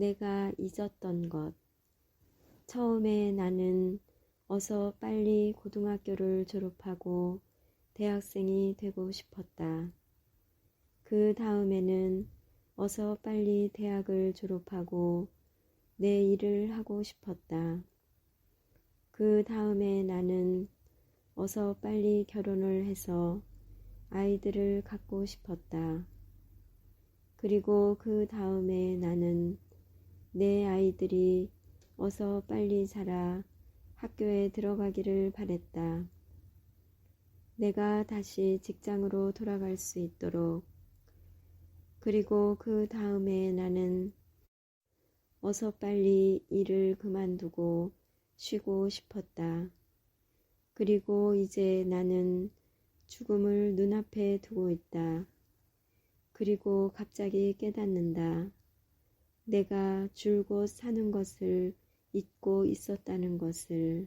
내가 잊었던 것. 처음에 나는 어서 빨리 고등학교를 졸업하고 대학생이 되고 싶었다. 그 다음에는 어서 빨리 대학을 졸업하고 내 일을 하고 싶었다. 그 다음에 나는 어서 빨리 결혼을 해서 아이들을 갖고 싶었다. 그리고 그 다음에 나는 내 아이들이 어서 빨리 자라 학교에 들어가기를 바랬다. 내가 다시 직장으로 돌아갈 수 있도록. 그리고 그 다음에 나는 어서 빨리 일을 그만두고 쉬고 싶었다. 그리고 이제 나는 죽음을 눈앞에 두고 있다. 그리고 갑자기 깨닫는다. 내가 줄곧 사는 것을 잊고 있었다는 것을.